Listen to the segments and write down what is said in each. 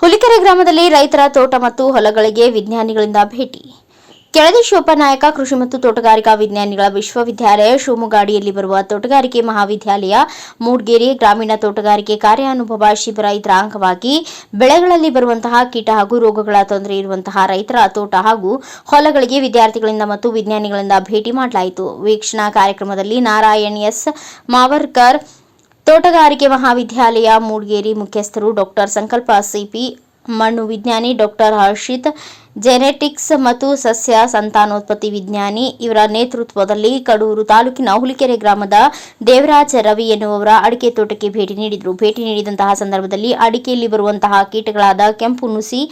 ಹುಲಿಕೆರೆ ಗ್ರಾಮದಲ್ಲಿ ರೈತರ ತೋಟ ಮತ್ತು ಹೊಲಗಳಿಗೆ ವಿಜ್ಞಾನಿಗಳಿಂದ ಭೇಟಿ. ಕೆಳದಿ ಶೋಪನಾಯಕ ಕೃಷಿ ಮತ್ತು ತೋಟಗಾರಿಕಾ ವಿಜ್ಞಾನಿಗಳ ವಿಶ್ವವಿದ್ಯಾಲಯ ಶಿವಮೊಗ್ಗಾಡಿಯಲ್ಲಿ ಬರುವ ತೋಟಗಾರಿಕೆ ಮಹಾವಿದ್ಯಾಲಯ, ಮೂಡ್ಗೇರಿ ಗ್ರಾಮೀಣ ತೋಟಗಾರಿಕೆ ಕಾರ್ಯಾನುಭವ ಶಿಬಿರ ಇದರ ಅಂಗವಾಗಿ ಬೆಳೆಗಳಲ್ಲಿ ಬರುವಂತಹ ಕೀಟ ಹಾಗೂ ರೋಗಗಳ ತೊಂದರೆ ಇರುವಂತಹ ರೈತರ ತೋಟ ಹಾಗೂ ಹೊಲಗಳಿಗೆ ವಿದ್ಯಾರ್ಥಿಗಳಿಂದ ಮತ್ತು ವಿಜ್ಞಾನಿಗಳಿಂದ ಭೇಟಿ ಮಾಡಲಾಯಿತು. ವೀಕ್ಷಣಾ ಕಾರ್ಯಕ್ರಮದಲ್ಲಿ ನಾರಾಯಣ್ ಎಸ್ ಮಾವರ್ಕರ್ ತೋಟಗಾರಿಕೆ ಮಹಾವಿದ್ಯಾಲಯ ಮೂಡಿಗೇರಿ ಮುಖ್ಯಸ್ಥರು ಡಾಕ್ಟರ್ ಸಂಕಲ್ಪ ಸಿಪಿ, ಮಣ್ಣು ವಿಜ್ಞಾನಿ ಡಾಕ್ಟರ್ ಹರ್ಷಿತ್, ಜೆನೆಟಿಕ್ಸ್ ಮತ್ತು ಸಸ್ಯ ಸಂತಾನೋತ್ಪತ್ತಿ ವಿಜ್ಞಾನಿ ಇವರ ನೇತೃತ್ವದಲ್ಲಿ ಕಡೂರು ತಾಲೂಕಿನ ಹುಲಿಕೆರೆ ಗ್ರಾಮದ ದೇವರಾಜ ರವಿ ಎನ್ನುವರ ಅಡಿಕೆ ತೋಟಕ್ಕೆ ಭೇಟಿ ನೀಡಿದರು. ಭೇಟಿ ನೀಡಿದಂತಹ ಸಂದರ್ಭದಲ್ಲಿ ಅಡಿಕೆಯಲ್ಲಿ ಬರುವಂತಹ ಕೀಟಗಳಾದ ಕೆಂಪು ನುಸಿ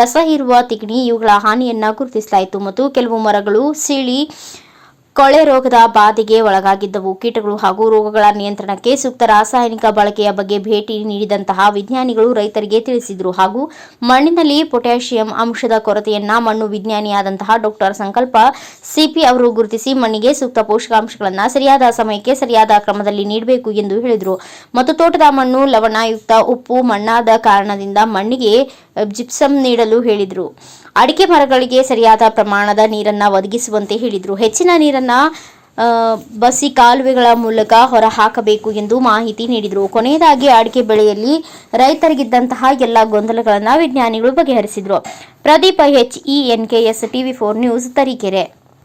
ರಸ ಇರುವ ತಿಗಣಿ ಇವುಗಳ ಹಾನಿಯನ್ನು ಗುರುತಿಸಲಾಯಿತು ಮತ್ತು ಕೆಲವು ಮರಗಳು, ಸಿಳಿ ಕೊಳೆ ರೋಗದ ಬಾಧೆಗೆ ಒಳಗಾಗಿದ್ದವು. ಕೀಟಗಳು ಹಾಗೂ ರೋಗಗಳ ನಿಯಂತ್ರಣಕ್ಕೆ ಸೂಕ್ತ ರಾಸಾಯನಿಕ ಬಳಕೆಯ ಬಗ್ಗೆ ಭೇಟಿ ನೀಡಿದಂತಹ ವಿಜ್ಞಾನಿಗಳು ರೈತರಿಗೆ ತಿಳಿಸಿದರು. ಹಾಗೂ ಮಣ್ಣಿನಲ್ಲಿ ಪೊಟ್ಯಾಷಿಯಂ ಅಂಶದ ಕೊರತೆಯನ್ನ ಮಣ್ಣು ವಿಜ್ಞಾನಿಯಾದಂತಹ ಡಾಕ್ಟರ್ ಸಂಕಲ್ಪ ಸಿಪಿ ಅವರು ಗುರುತಿಸಿ ಮಣ್ಣಿಗೆ ಸೂಕ್ತ ಪೋಷಕಾಂಶಗಳನ್ನು ಸರಿಯಾದ ಸಮಯಕ್ಕೆ ಸರಿಯಾದ ಕ್ರಮದಲ್ಲಿ ನೀಡಬೇಕು ಎಂದು ಹೇಳಿದರು. ಮತ್ತು ತೋಟದ ಮಣ್ಣು ಲವಣಯುಕ್ತ ಉಪ್ಪು ಮಣ್ಣಾದ ಕಾರಣದಿಂದ ಮಣ್ಣಿಗೆ ಜಿಪ್ಸಮ್ ನೀಡಲು ಹೇಳಿದರು. ಅಡಿಕೆ ಮರಗಳಿಗೆ ಸರಿಯಾದ ಪ್ರಮಾಣದ ನೀರನ್ನು ಒದಗಿಸುವಂತೆ ಹೇಳಿದರು. ಹೆಚ್ಚಿನ ನೀರನ್ನು ಬಸಿ ಕಾಲುವೆಗಳ ಮೂಲಕ ಹೊರ ಹಾಕಬೇಕು ಎಂದು ಮಾಹಿತಿ ನೀಡಿದರು. ಕೊನೆಯದಾಗಿ ಅಡಿಕೆ ಬೆಳೆಯಲ್ಲಿ ರೈತರಿಗಿದ್ದಂತಹ ಎಲ್ಲ ಗೊಂದಲಗಳನ್ನು ವಿಜ್ಞಾನಿಗಳು ಬಗೆಹರಿಸಿದರು. Pradeep H E N K S TV four news Tarikere.